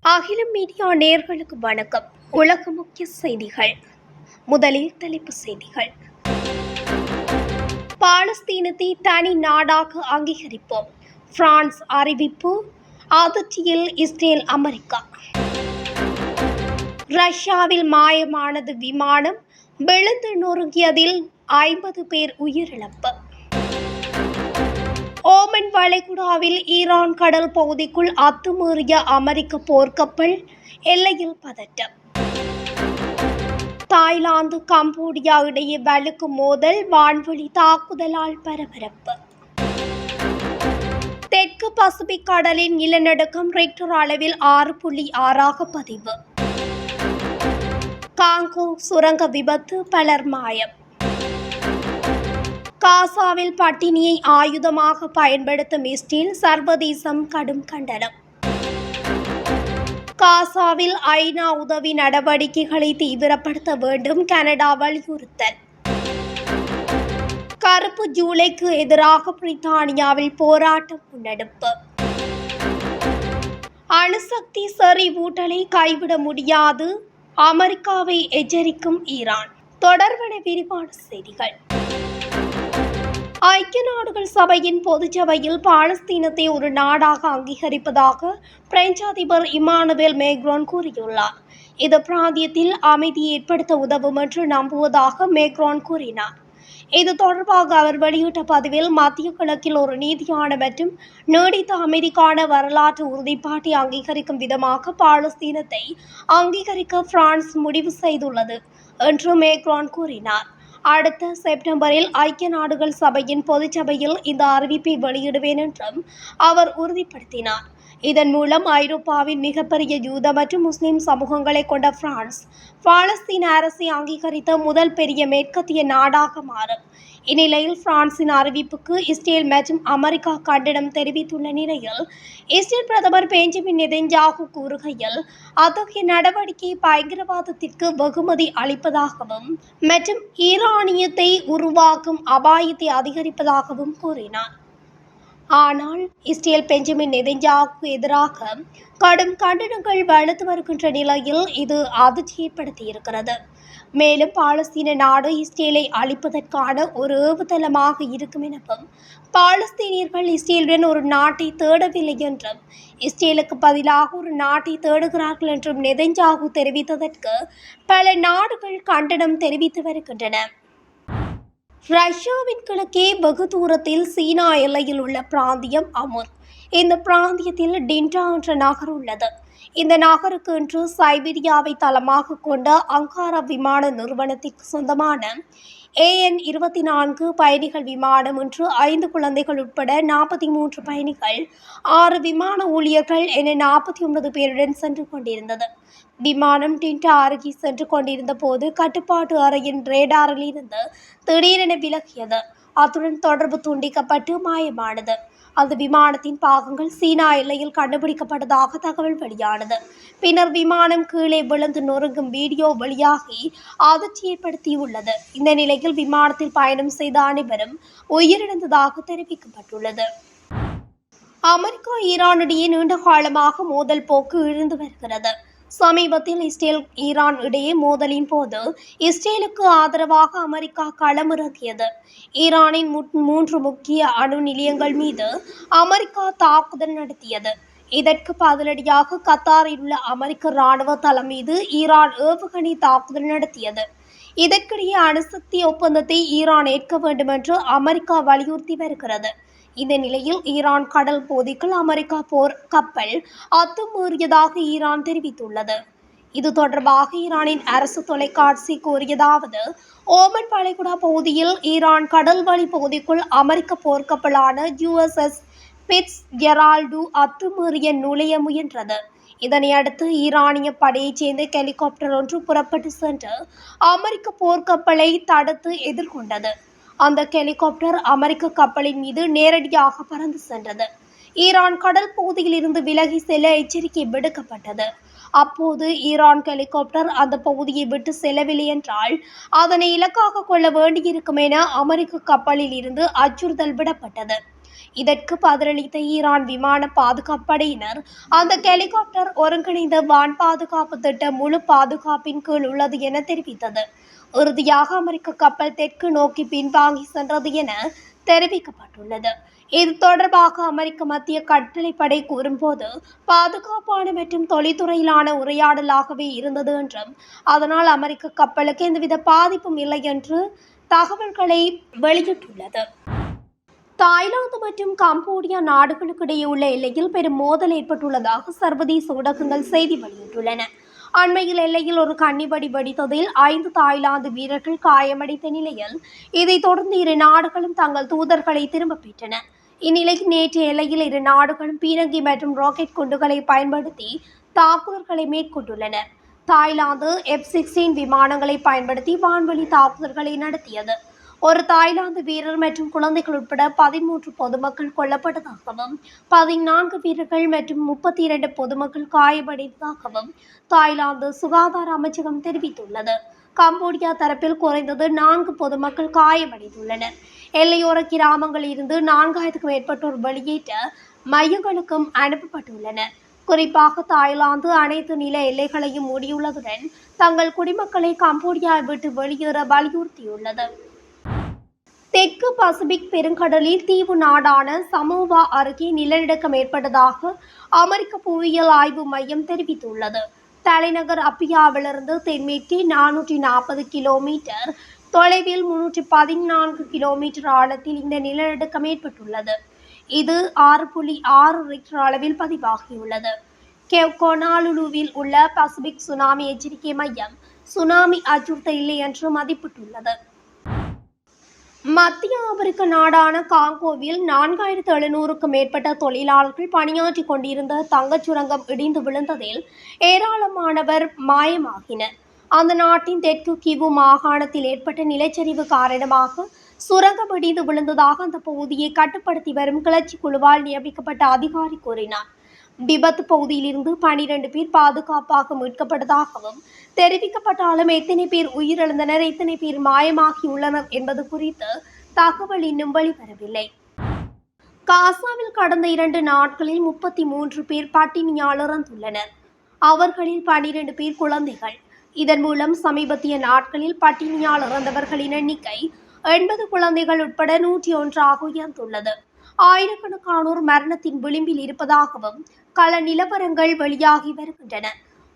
அகில மீடியா நேர்களுக்கு வணக்கம். உலக முக்கிய செய்திகள். முதலில் தலைப்புச் செய்திகள். பாலஸ்தீனத்தை தனி நாடாக அங்கீகரிப்போம். பிரான்ஸ் அறிவிப்பு அதிர்ச்சியில் இஸ்ரேல் அமெரிக்கா. ரஷ்யாவில் மாயமானது விமானம் விழுந்து நொறுங்கியதில் ஐம்பது பேர் உயிரிழப்பு. ஓமன் வளைகுடாவில் ஈரான் கடல் பகுதிக்குள் அத்துமீறிய அமெரிக்க போர்க்கப்பல் எல்லையில் பதட்டம். தாய்லாந்து கம்போடியா இடையே வலுக்கு மோதல் வான்வழி தாக்குதலால் பரபரப்பு. தெற்கு பசிபிக் கடலின் நிலநடுக்கம் ரெக்டர் அளவில் ஆறு புள்ளி ஆறாக பதிவு. காங்கோ சுரங்க விபத்து பலர் மாயம். காசாவில் பட்டினியை ஆயுதமாக பயன்படுத்தும் இஸ்ரேல் சர்வதேசம் கடும் கண்டனம். காசாவில் ஐநா உதவி நடவடிக்கைகளை தீவிரப்படுத்த வேண்டும் கனடா வலியுறுத்தல். கருப்பு ஜூலைக்கு எதிராக பிரித்தானியாவில் போராட்டம் முன்னெடுப்பு. அணுசக்தி செறிவூட்டலை கைவிட முடியாது அமெரிக்காவை எச்சரிக்கும் ஈரான். தொடர்பட விரிவான செய்திகள். ஐக்கிய நாடுகள் சபையின் பொதுச்சபையில் பாலஸ்தீனத்தை ஒரு நாடாக அங்கீகரிப்பதாக பிரெஞ்சு அதிபர் இமானுவேல் மேக்ரோன் கூறியுள்ளார். இது பிராந்தியத்தில் அமைதியை ஏற்படுத்த உதவும் என்று நம்புவதாக மேக்ரோன் கூறினார். இது தொடர்பாக அவர் வெளியிட்ட பதிவில் மத்திய கிழக்கில் ஒரு நீதியான மற்றும் நீடித்த அமைதிக்கான வரலாற்று உறுதிப்பாட்டை அங்கீகரிக்கும் விதமாக பாலஸ்தீனத்தை அங்கீகரிக்க பிரான்ஸ் முடிவு செய்துள்ளது என்று மேக்ரான் கூறினார். அடுத்த செப்டம்பரில் ஐக்கிய நாடுகள் சபையின் பொதுச்சபையில் இந்த அறிவிப்பை வெளியிடுவேன் என்றும் அவர் உறுதிப்படுத்தினார். இதன் மூலம் ஐரோப்பாவின் மிகப்பெரிய யூத மற்றும் முஸ்லிம் சமூகங்களை கொண்ட பிரான்ஸ் பாலஸ்தீன அரசை அங்கீகரித்த முதல் பெரிய மேற்கத்திய நாடாக மாறும். இந்நிலையில் பிரான்சின் அறிவிப்புக்கு இஸ்ரேல் மற்றும் அமெரிக்கா கண்டனம் தெரிவித்துள்ள நிலையில் இஸ்ரேல் பிரதமர் பெஞ்சமின் நெதன்யாகு கூறுகையில் அத்தகைய நடவடிக்கை பயங்கரவாதத்திற்கு வெகுமதி அளிப்பதாகவும் மற்றும் ஈரானியத்தை உருவாக்கும் அபாயத்தை அதிகரிப்பதாகவும் கூறினார். ஆனால் இஸ்ரேல் பெஞ்சமின் நெதஞ்சாவுக்கு எதிராக கடும் கண்டனங்கள் வலுத்து வருகின்ற நிலையில் இது அதிர்ச்சியைப்படுத்தியிருக்கிறது மேலும் பாலஸ்தீன நாடு இஸ்ரேலை அழிப்பதற்கான ஒரு ஏவுதளமாக இருக்கும் எனவும் பாலஸ்தீனியர்கள் இஸ்ரேலுடன் ஒரு நாட்டை தேடவில்லை என்றும் இஸ்ரேலுக்கு பதிலாக ஒரு நாட்டை தேடுகிறார்கள் என்றும் நெதஞ்சாகு தெரிவித்ததற்கு பல நாடுகள் கண்டனம் தெரிவித்து வருகின்றன. ரஷ்யாவின் கிழக்கே வெகு தூரத்தில் சீனா எல்லையில் உள்ள பிராந்தியம் அமுர் இந்த பிராந்தியத்தில் டின்டா என்ற நகர் உள்ளது. இந்த நகருக்கு இன்று சைபீரியாவை தளமாக கொண்ட அங்காரா விமான நிறுவனத்திற்கு சொந்தமான ஏஎன் இருபத்தி நான்கு பயணிகள் விமானம் இன்று ஐந்து குழந்தைகள் உட்பட நாற்பத்தி மூன்று பயணிகள் ஆறு விமான ஊழியர்கள் என நாற்பத்தி ஒன்பது பேருடன் சென்று கொண்டிருந்தது. விமானம் டின்டா அருகே சென்று கொண்டிருந்த போது கட்டுப்பாட்டு அறையின் ரேடாரில் இருந்து திடீரென விலகியது. அத்துடன் தொடர்பு துண்டிக்கப்பட்டு மாயமானது. அந்த விமானத்தின் பாகங்கள் சீனா எல்லையில் கண்டுபிடிக்கப்பட்டதாக தகவல் வெளியானது. பின்னர் விமானம் கீழே விழுந்து நொறுங்கும் வீடியோ வெளியாகி அதிர்ச்சி ஏற்படுத்தியுள்ளது. இந்த நிலையில் விமானத்தில் பயணம் செய்த அனைவரும் உயிரிழந்ததாக தெரிவிக்கப்பட்டுள்ளது. அமெரிக்கா ஈரானிடையே நீண்ட காலமாக மோதல் போக்கு இழந்து வருகிறது. சமீபத்தில் இஸ்ரேல் ஈரான் இடையே மோதலின் போது இஸ்ரேலுக்கு ஆதரவாக அமெரிக்கா களமிறங்கியது ஈரானின் மு- மூன்று முக்கிய அணு நிலையங்கள் மீது அமெரிக்கா தாக்குதல் நடத்தியது. இதற்கு பதிலடியாக கத்தாரில் உள்ள அமெரிக்க இராணுவ தளம் மீது ஈரான் ஏவுகணை தாக்குதல் நடத்தியது. இதற்கிடையே அணுசக்தி ஒப்பந்தத்தை ஈரான் ஏற்க வேண்டும் என்று அமெரிக்கா வலியுறுத்தி வருகிறது. இந்த நிலையில் ஈரான் கடல் பகுதிக்குள் அமெரிக்கா போர் கப்பல் அத்துமீறியதாக ஈரான் தெரிவித்துள்ளது. இது தொடர்பாக ஈரானின் அரசு தொலைக்காட்சி கூறியதாவது ஓமன் வளைகுடா பகுதியில் ஈரான் கடல்வழி பகுதிக்குள் அமெரிக்க போர்க்கப்பலான யுஎஸ்எஸ் பிட்ஸ் ஜெரால்டு அத்துமீறிய நுழைய முயன்றது. இதனையடுத்து ஈரானிய படையைச் சேர்ந்த ஹெலிகாப்டர் ஒன்று புறப்பட்டு சென்று அமெரிக்க போர்க்கப்பலை தடுத்து எதிர்கொண்டது. அந்த ஹெலிகாப்டர் அமெரிக்க கப்பலின் மீது நேரடியாக பறந்து சென்றது. ஈரான் கடல் பகுதியில் இருந்து விலகி செல்ல எச்சரிக்கை விடுக்கப்பட்டது. அப்போது ஈரான் ஹெலிகாப்டர் அந்த பகுதியை விட்டு செல்லவில்லை என்றால் அதனை இலக்காக கொள்ள வேண்டியிருக்கும் என அமெரிக்க கப்பலில் இருந்து அச்சுறுத்தல் விடப்பட்டது. இதற்கு பதிலளித்த ஈரான் விமான பாதுகாப்படையினர் அந்த ஹெலிகாப்டர் ஒருங்கிணைந்த வான் பாதுகாப்பு திட்ட முழு பாதுகாப்பின் கீழ் உள்ளது என தெரிவித்தது. இறுதியாக அமெரிக்க கப்பல் தெற்கு நோக்கி பின்வாங்கி சென்றது என தெரிவிக்கப்பட்டுள்ளது. இது தொடர்பாக அமெரிக்க மத்திய கட்டளைப்படை கூறும்போது பாதுகாப்பான மற்றும் தொழில்துறையிலான உரையாடலாகவே இருந்தது என்றும் அதனால் அமெரிக்க கப்பலுக்கு எந்தவித பாதிப்பும் இல்லை என்று தகவல்களை வெளியிட்டுள்ளது. தாய்லாந்து மற்றும் கம்போடியா நாடுகளுக்கு இடையே உள்ள எல்லையில் பெரும் மோதல் ஏற்பட்டுள்ளதாக சர்வதேச ஊடகங்கள் செய்தி வெளியிட்டுள்ளன. அண்மையில் எல்லையில் ஒரு கன்னிபடி வெடித்ததில் ஐந்து தாய்லாந்து வீரர்கள் காயமடைந்த நிலையில் இதைத் தொடர்ந்து இரு நாடுகளும் தங்கள் தூதர்களை திரும்பப் பெற்றன. இந்நிலையில் நேற்று எல்லையில் இரு நாடுகளும் பீரங்கி மற்றும் ராக்கெட் குண்டுகளை பயன்படுத்தி தாக்குதல்களை மேற்கொண்டுள்ளன. தாய்லாந்து எஃப் சிக்ஸ்டீன் விமானங்களை பயன்படுத்தி வான்வழி தாக்குதல்களை நடத்தியது. ஒரு தாய்லாந்து வீரர் மற்றும் குழந்தைகள் உட்பட பதிமூன்று பொதுமக்கள் கொல்லப்பட்டதாகவும் பதினான்கு வீரர்கள் மற்றும் முப்பத்தி இரண்டு பொதுமக்கள் காயமடைந்ததாகவும் தாய்லாந்து சுகாதார அமைச்சகம் தெரிவித்துள்ளது. கம்போடியா தரப்பில் குறைந்தது நான்கு பொதுமக்கள் காயமடைந்துள்ளனர். எல்லையோர கிராமங்களில் இருந்து நான்காயிரத்துக்கும் மேற்பட்டோர் வெளியேற்ற மையங்களுக்கும் அனுப்பப்பட்டுள்ளனர். குறிப்பாக தாய்லாந்து அனைத்து நில எல்லைகளையும் மூடியுள்ளதுடன் தங்கள் குடிமக்களை கம்போடியா விட்டு வெளியேற வலியுறுத்தியுள்ளது. தெற்கு பசிபிக் பெருங்கடலில் தீவு நாடான சமோவா அருகே நிலநடுக்கம் ஏற்பட்டதாக அமெரிக்க புவியியல் ஆய்வு மையம் தெரிவித்துள்ளது. தலைநகர் அப்பியாவிலிருந்து தென்மேற்கே நானூற்றி நாற்பது கிலோமீட்டர் தொலைவில் முன்னூற்றி பதினான்கு கிலோமீட்டர் ஆழத்தில் இந்த நிலநடுக்கம் ஏற்பட்டுள்ளது. இது ஆறு புள்ளி ஆறு ரிக்டர் அளவில் பதிவாகியுள்ளது. கொனாலுலுவில் உள்ள பசிபிக் சுனாமி எச்சரிக்கை மையம் சுனாமி அச்சுறுத்தல் இல்லை என்று மதிப்பிட்டுள்ளது. மத்திய ஆப்பிரிக்க நாடான காங்கோவில் நான்காயிரத்து எழுநூறுக்கும் மேற்பட்ட தொழிலாளர்கள் பணியாற்றி கொண்டிருந்த தங்கச் சுரங்கம் இடிந்து விழுந்ததில் ஏராளமானவர் மாயமாகினர். அந்த நாட்டின் தெற்கு கிவு மாகாணத்தில் ஏற்பட்ட நிலச்சரிவு காரணமாக சுரங்கம் இடிந்து விழுந்ததாக அந்த பகுதியை கட்டுப்படுத்தி வரும் கிளர்ச்சி குழுவால் நியமிக்கப்பட்ட அதிகாரி கூறினார். விபத்து பகுதியிலிருந்து பனிரெண்டு பேர் பாதுகாப்பாக மீட்கப்பட்டதாகவும் தெரிவிக்கப்பட்டாலும் எத்தனை பேர் உயிரிழந்தனர் எத்தனை பேர் மாயமாகியுள்ளனர் என்பது குறித்து தகவல் இன்னும் வெளிவரவில்லை. காசாவில் கடந்த இரண்டு நாட்களில் முப்பத்தி மூன்று பேர் பட்டினியால் இறந்துள்ளனர். அவர்களில் பனிரெண்டு பேர் குழந்தைகள். இதன் மூலம் சமீபத்திய நாட்களில் பட்டினியால் இறந்தவர்களின் எண்ணிக்கை எண்பது குழந்தைகள் உட்பட நூற்றி ஒன்றாக உயர்ந்துள்ளது. ஆயிரக்கணக்கானோர் மரணத்தின் விளிம்பில் இருப்பதாகவும் கள நிலவரங்கள் வெளியாகி வருகின்றன.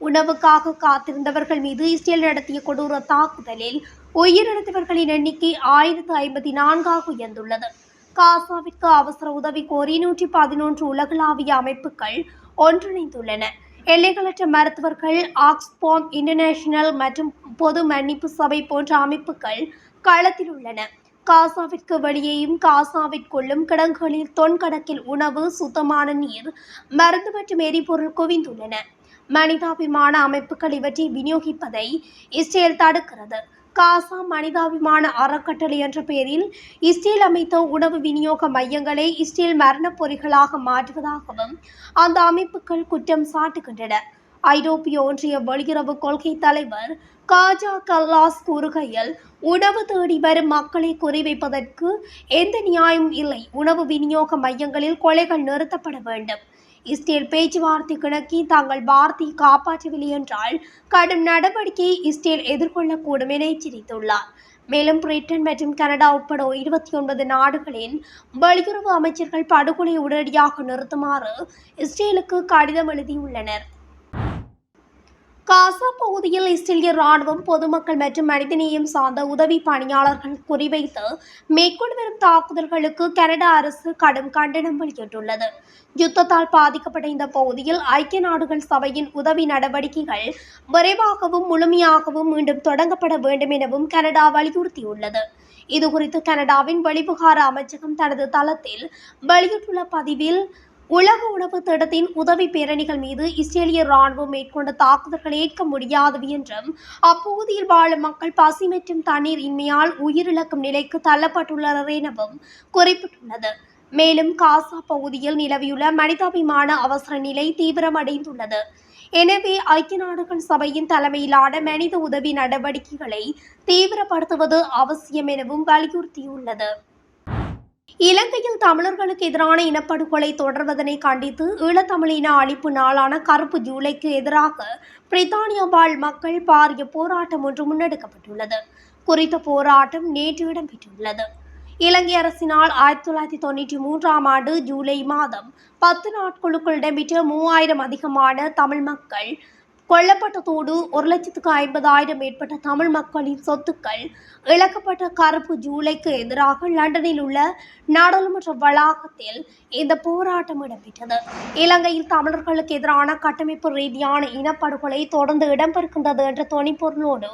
உணவுக்காக காத்திருந்தவர்கள் மீது இஸ்ரேல் நடத்திய கொடூர தாக்குதலில் உயிரிழந்தவர்களின் எண்ணிக்கை ஆயிரத்து ஐம்பத்தி நான்காக உயர்ந்துள்ளது. காசாவிற்கு அவசர உதவி கோரி நூற்றி பதினொன்று உலகளாவிய அமைப்புகள் ஒன்றிணைந்துள்ளன. எல்லைகளற்ற மருத்துவர்கள் ஆக்ஸ்போம் இன்டர்நேஷனல் மற்றும் பொது மன்னிப்பு சபை போன்ற அமைப்புகள் களத்தில் உள்ளன. காசாவிற்கு வெளியேயும் காசாவிற்குள்ளும் கிடங்குகளில் தொன்கணக்கில் உணவு சுத்தமான நீர் மருந்து மற்றும் எரிபொருள் குவிந்துள்ளன. மனிதாபிமான அமைப்புகள் இவற்றை விநியோகிப்பதை இஸ்ரேல் தடுக்கிறது. காசா மனிதாபிமான அறக்கட்டளை என்ற பெயரில் இஸ்ரேல் அமைத்த உணவு விநியோக மையங்களை இஸ்ரேல் மரணப் பொறிகளாக மாற்றுவதாகவும் அந்த அமைப்புகள் குற்றம் சாட்டுகின்றன. ஐரோப்பிய ஒன்றிய வெளியுறவு கொள்கை தலைவர் காஜா கல்லாஸ் கூறுகையில் உணவு தேடி வரும் மக்களை குறிவைப்பதற்கு எந்த நியாயமும் இல்லை. உணவு விநியோக மையங்களில் கொலைகள் நிறுத்தப்பட வேண்டும். இஸ்ரேல் பேச்சுவார்த்தை கிணக்கி தாங்கள் வார்த்தையை காப்பாற்றவில்லை என்றால் கடும் நடவடிக்கையை இஸ்ரேல் எதிர்கொள்ளக்கூடும் என எச்சரித்துள்ளார். மேலும் பிரிட்டன் மற்றும் கனடா உட்பட இருபத்தி ஒன்பது நாடுகளின் வெளியுறவு அமைச்சர்கள் படுகொலை உடனடியாக நிறுத்துமாறு இஸ்ரேலுக்கு கடிதம் எழுதியுள்ளனர். காசா பகுதியில் இஸ்ரேலிய ராணுவம் பொதுமக்கள் மற்றும் மனிதநேயம் சார்ந்த உதவி பணியாளர்கள் குறிவைத்து மேற்கொண்டு வரும் தாக்குதல்களுக்கு கனடா அரசு கடும் கண்டனம் வெளியிட்டுள்ளது. யுத்தத்தால் பாதிக்கப்பட்ட இந்த பகுதியில் ஐக்கிய நாடுகள் சபையின் உதவி நடவடிக்கைகள் விரைவாகவும் முழுமையாகவும் மீண்டும் தொடங்கப்பட வேண்டும் எனவும் கனடா வலியுறுத்தியுள்ளது. இதுகுறித்து கனடாவின் வெளிவிகார அமைச்சகம் தனது தளத்தில் வெளியிட்டுள்ள பதிவில் உலக உணவு திட்டத்தின் உதவி பேரணிகள் மீது இஸ்ரேலிய ராணுவம் மேற்கொண்ட தாக்குதல்கள் ஏற்க முடியாதவை என்றும் அப்பகுதியில் வாழும் மக்கள் பசி மற்றும் தண்ணீர் இன்மையால் உயிரிழக்கும் நிலைக்கு தள்ளப்பட்டுள்ளனர் எனவும் குறிப்பிட்டுள்ளது. மேலும் காசா பகுதியில் நிலவியுள்ள மனிதாபிமான அவசர நிலை தீவிரமடைந்துள்ளது. எனவே ஐக்கிய நாடுகள் சபையின் தலைமையிலான மனித உதவி நடவடிக்கைகளை தீவிரப்படுத்துவது அவசியம் எனவும் வலியுறுத்தியுள்ளது. இலங்கையில் தமிழர்களுக்கு எதிரான இனப்படுகொலை தொடர்வதனை கண்டித்து ஈழத்தமிழின அழிப்பு நாளான கருப்பு ஜூலைக்கு எதிராக பிரித்தானியா வாழ் மக்கள் பாரிய போராட்டம் ஒன்று முன்னெடுக்கப்பட்டுள்ளது. குறித்த போராட்டம் நேற்று இடம்பெற்றுள்ளது. இலங்கை அரசினால் ஆயிரத்தி தொள்ளாயிரத்தி தொண்ணூற்றி மூன்றாம் ஆண்டு ஜூலை மாதம் பத்து நாட்களுக்குள் இடம்பெற்ற மூவாயிரம் அதிகமான தமிழ் மக்கள் கொல்லப்பட்டதோடு ஒரு லட்சத்துக்கு ஐம்பதாயிரம் மேற்பட்ட தமிழ் மக்களின் சொத்துக்கள் இழக்கப்பட்ட கருப்பு ஜூலைக்கு எதிராக லண்டனில் உள்ள நாடாளுமன்ற வளாகத்தில் இந்த போராட்டம் இடம்பெற்றது. இலங்கையில் தமிழர்களுக்கு எதிரான கட்டமைப்பு ரீதியான இனப்படுகொலை தொடர்ந்து இடம்பெறுகின்றது என்ற துணிப்பொருளோடு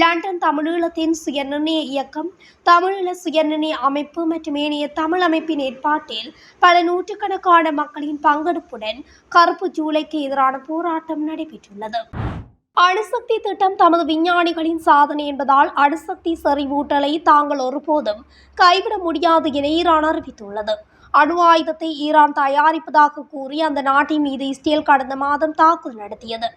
லண்டன் தமிழீழத்தின் சுயநிர்ணய இயக்கம் தமிழீழ சுயநிர்ணய அமைப்பு மற்றும் ஏனைய தமிழ் அமைப்பின் ஏற்பாட்டில் பல நூற்றுக்கணக்கான மக்களின் பங்கெடுப்புடன் கருப்பு ஜூலைக்கு எதிரான போராட்டம் நடைபெற்றுள்ளது. அணுசக்தி திட்டம் தமது விஞ்ஞானிகளின் சாதனை என்பதால் அணுசக்தி செறிவூட்டலை தாங்கள் ஒருபோதும் கைவிட முடியாது என ஈரான் அறிவித்துள்ளது. அணு ஆயுதத்தை ஈரான் தயாரிப்பதாக கூறி அந்த நாட்டின் மீது இஸ்ரேல் கடந்த மாதம் தாக்குதல் நடத்தியது.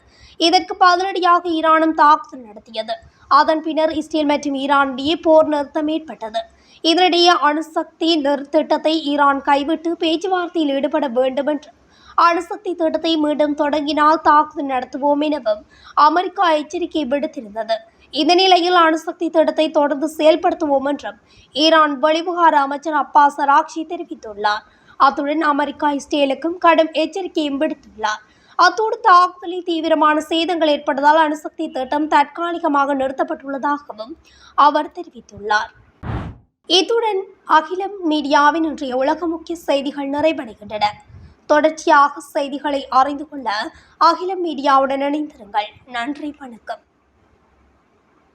இதற்கு பதிலடியாக ஈரானும் தாக்குதல் நடத்தியது. அதன் பின்னர் இஸ்ரேல் மற்றும் ஈரானிடையே போர் நிறுத்தம் ஏற்பட்டது. இதனிடையே அணுசக்தி நிறுத்திட்டத்தை ஈரான் கைவிட்டு பேச்சுவார்த்தையில் ஈடுபட வேண்டும் என்று அணுசக்தி திட்டத்தை மீண்டும் தொடங்கினால் தாக்குதல் நடத்துவோம் எனவும் அமெரிக்கா எச்சரிக்கை விடுத்திருந்தது இந்த நிலையில் அணுசக்தி திட்டத்தை தொடர்ந்து செயல்படுத்துவோம் என்றும் ஈரான் வெளிவிவகார அமைச்சர் அப்பாஸ் அராக்சி தெரிவித்துள்ளார் அத்துடன் அமெரிக்கா இஸ்ரேலுக்கும் கடும் எச்சரிக்கையும் விடுத்துள்ளார் அத்தோடு தாக்குதலில் தீவிரமான சேதங்கள் ஏற்பட்டதால் அணுசக்தி திட்டம் தற்காலிகமாக நிறுத்தப்பட்டுள்ளதாகவும் அவர் தெரிவித்துள்ளார் இத்துடன் அகிலம் மீடியாவின் இன்றைய உலக முக்கிய செய்திகள் நிறைவடைகின்றன தொடர்ச்சியாக செய்திகளை அறிந்து கொள்ள அகில மீடியாவுடன் இணைந்திருங்கள். நன்றி வணக்கம்.